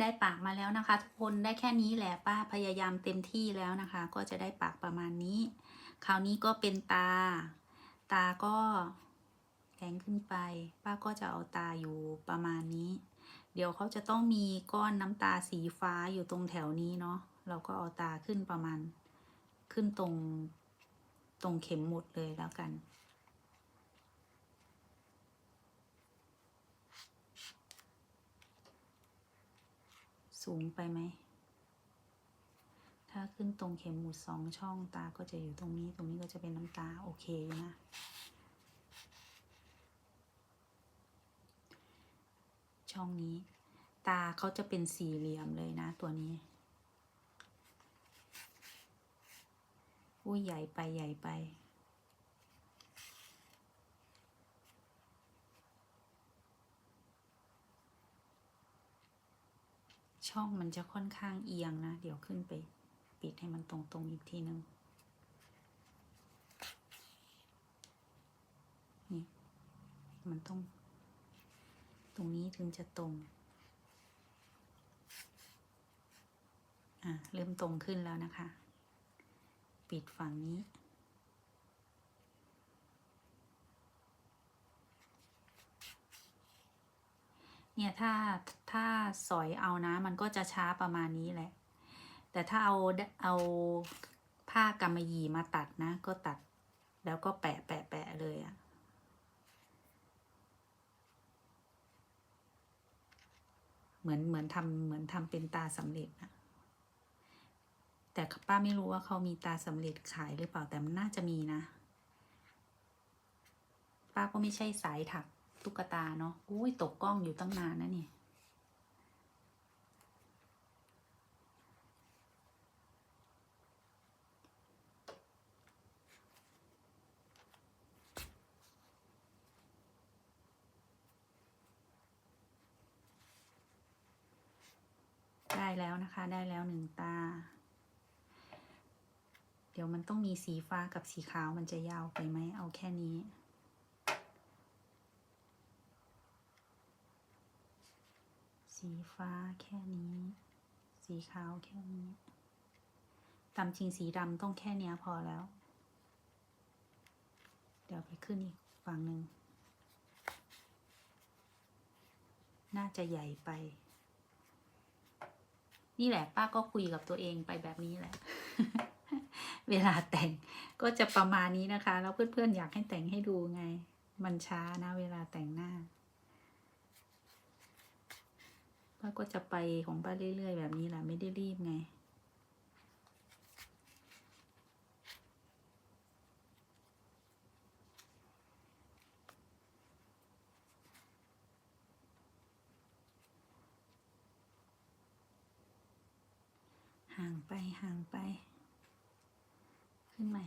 ได้ปากมาแล้วนะคะ ทุกคนได้แค่นี้แหละป้าพยายามเต็มที่แล้วนะคะ ก็จะได้ปากประมาณนี้ คราวนี้ก็เป็นตา ตาก็แทงขึ้นไป ป้าก็จะเอาตาอยู่ประมาณนี้ เดี๋ยวเขาจะต้องมีก้อนน้ำตาสีฟ้าอยู่ตรงแถวนี้เนาะเราก็เอาตาขึ้นประมาณ ขึ้นตรงตรงเข็มหมุดเลยแล้วกัน สูงไปไหม ถ้าขึ้นตรงเข็มหมุดสองช่องตาก็จะอยู่ตรงนี้ ตรงนี้ก็จะเป็นน้ำตา โอเคนะ ช่องนี้ ตาเขาจะเป็นสี่เหลี่ยมเลยนะ ตัวนี้อุ้ยใหญ่ไปใหญ่ไป ช่องมันจะค่อนข้างเอียงนะ เดี๋ยวขึ้นไปปิดให้มันตรงๆอีกทีนึงนี่มันต้อง ตรงนี้ถึงจะตรง อะ เริ่มตรงขึ้นแล้วนะคะ ปิดฝั่งนี้ เนี่ยถ้าถ้าสอยเอานะ มันก็จะช้าประมาณนี้แหละ แต่ถ้าเอาเอาผ้ากำมะหยี่มาตัดนะ ก็ตัดแล้วก็แปะแปะแปะเลยอะเหมือนเหมือนทำเหมือนทำเป็นตาสำเร็จนะแต่ป้าไม่รู้ว่าเขามีตาสำเร็จขายหรือเปล่าแต่มันน่าจะมีนะ ป้าก็ไม่ใช่สายถัก ตุ๊กตาเนาะอุ้ยตกกล้องอยู่ตั้งนานนะนี่ได้แล้วนะคะ ได้แล้วหนึ่งตา เดี๋ยวมันต้องมีสีฟ้ากับสีขาวมันจะยาวไปไหมเอาแค่นี้ สีฟ้าแค่นี้ สีขาวแค่นี้ตามจริงสีดำต้องแค่นี้พอแล้ว เดี๋ยวไปขึ้นอีกฝั่งหนึ่ง น่าจะใหญ่ไป นี่แหละ ป้าก็คุยกับตัวเองไปแบบนี้แหละ เวลาแต่งก็จะประมาณนี้นะคะ แล้วเพื่อนๆอยากให้แต่งให้ดูไง มันช้านะเวลาแต่งหน้า ป้าก็จะไปของป้าเรื่อยๆ แบบนี้แหละไม่ได้รีบไง ห่างไปห่างไป ขึ้นใหม่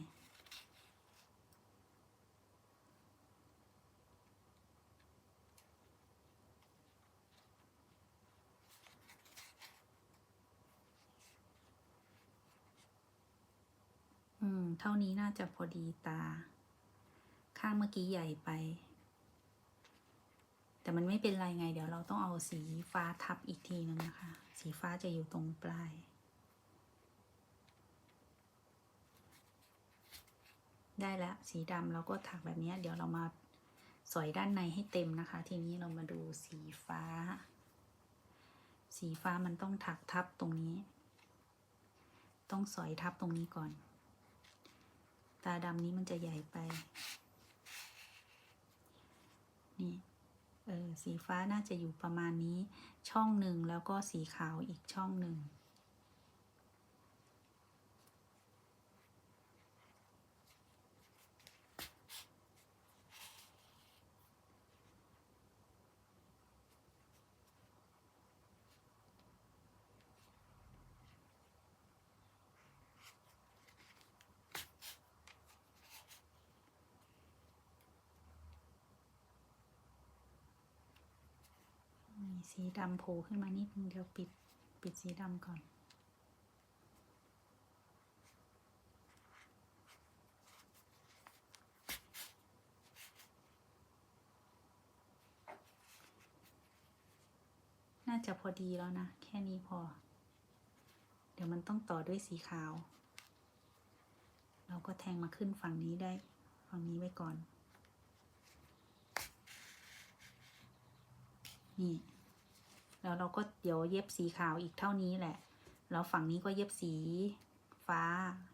อืม เท่านี้น่าจะพอดีตา ข้างเมื่อกี้ใหญ่ไป แต่มันไม่เป็นไรไง เดี๋ยวเราต้องเอาสีฟ้าทับอีกทีนึงนะคะ สีฟ้าจะอยู่ตรงปลายได้แล้วสีดำเราก็ถักแบบนี้ เดี๋ยวเรามาสอยด้านในให้เต็มนะคะ ทีนี้เรามาดูสีฟ้า สีฟ้ามันต้องถักทับตรงนี้ ต้องสอยทับตรงนี้ก่อน ตาดำนี้มันจะใหญ่ไป นี่ เออ สีฟ้าน่าจะอยู่ประมาณนี้ ช่องหนึ่งแล้วก็สีขาวอีกช่องหนึ่ง มี สีดำโผล่ขึ้นมานิดนึงเดี๋ยวปิดปิดสีดำก่อนนน่าจะพอดีแล้วนะ แค่นี้พอ เดี๋ยวมันต้องต่อด้วยสีขาว เราก็แทงมาขึ้นฝั่งนี้ได้ ฝั่งนี้ไว้ก่อน นี่ แล้วเราก็เดี๋ยวเย็บสีขาวอีกเท่านี้แหละ แล้วฝั่งนี้ก็เย็บสีฟ้า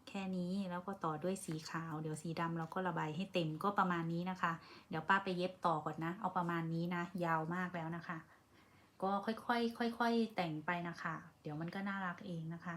แค่นี้แล้วก็ต่อด้วยสีขาว เดี๋ยวสีดำเราก็ระบายให้เต็มก็ประมาณนี้นะคะ เดี๋ยวป้าไปเย็บต่อก่อนนะ เอาประมาณนี้นะ ยาวมากแล้วนะคะ ก็ค่อยๆค่อย ๆ แต่งไปนะคะ เดี๋ยวมันก็น่ารักเองนะคะ